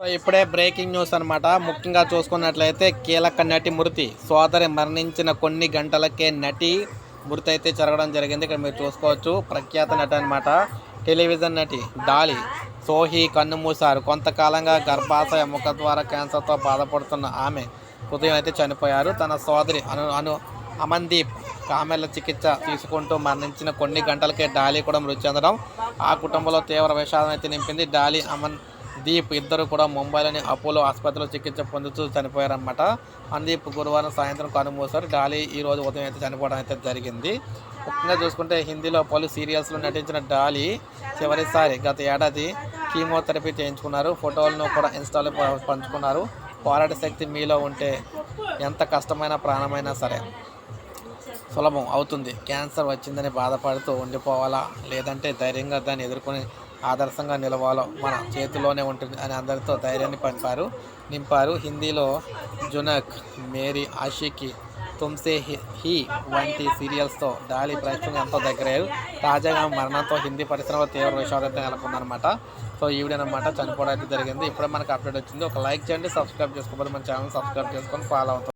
ఇప్పుడే breaking news అనమాట ముఖ్యంగా చూసుకున్నట్లయితే కీలక నటి మృతి సోదరి మరణించిన కొన్ని గంటలకే నటి మృతి అయితే జరగడం జరిగింది. ఇక్కడ మీరు చూసుకోవచ్చు. ప్రఖ్యాత నటి అనమాట టెలివిజన్ నటి డాలి సోహి కన్నుమూశారు. కొంతకాలంగా గర్భాశయ ముఖ ద్వారా క్యాన్సర్తో బాధపడుతున్న ఆమె ఉదయం అయితే చనిపోయారు. తన సోదరి అను అను అమన్దీప్ కామెల చికిత్స తీసుకుంటూ మరణించిన కొన్ని గంటలకే డాలి కూడా మృతి చెందడం ఆ కుటుంబంలో తీవ్ర విషాదం అయితే నింపింది. డాలి అమన్ దీప్ ఇద్దరు కూడా ముంబైలోని అపోలో ఆసుపత్రిలో చికిత్స పొందుతూ చనిపోయారన్నమాట. అందీప్ గురువారం సాయంత్రం కనుమూశారు డాలీ ఈ రోజు ఉదయం అయితే చనిపోవడం అయితే జరిగింది. ముఖ్యంగా చూసుకుంటే హిందీలో పలు సీరియల్స్లో నటించిన డాలీ చివరిసారి గత ఏడాది కీమోథెరపీ చేయించుకున్నారు. ఫోటోలను కూడా ఇన్స్టాలో పంచుకున్నారు. పోరాట శక్తి మీలో ఉంటే ఎంత కష్టమైన ప్రాణమైనా సరే సులభం అవుతుంది. క్యాన్సర్ వచ్చిందని బాధపడుతూ ఉండిపోవాలా? లేదంటే ధైర్యంగా దాన్ని ఎదుర్కొని ఆదర్శంగా నిలవాలో మన చేతిలోనే ఉంటుంది అని అందరితో ధైర్యాన్ని పంపారు. నింపారు. హిందీలో జునక్ మేరీ ఆషికి తుమ్సే హి హీ వంటి సీరియల్స్తో డాలీ ప్రేక్షకులు ఎంతో దగ్గరయ్యారు. తాజాగా మరణంతో హిందీ పరిశ్రమ తీవ్ర విషాదంతో నెలకొందనమాట సో ఈవిడనమాట అనమాట చనిపోవడం జరిగింది. ఇప్పుడే మనకు అప్డేట్ వచ్చింది. ఒక లైక్ చేయండి సబ్స్క్రైబ్ చేసుకోకపోతే మన ఛానల్ సబ్స్క్రైబ్ చేసుకొని ఫాలో అవుతాం.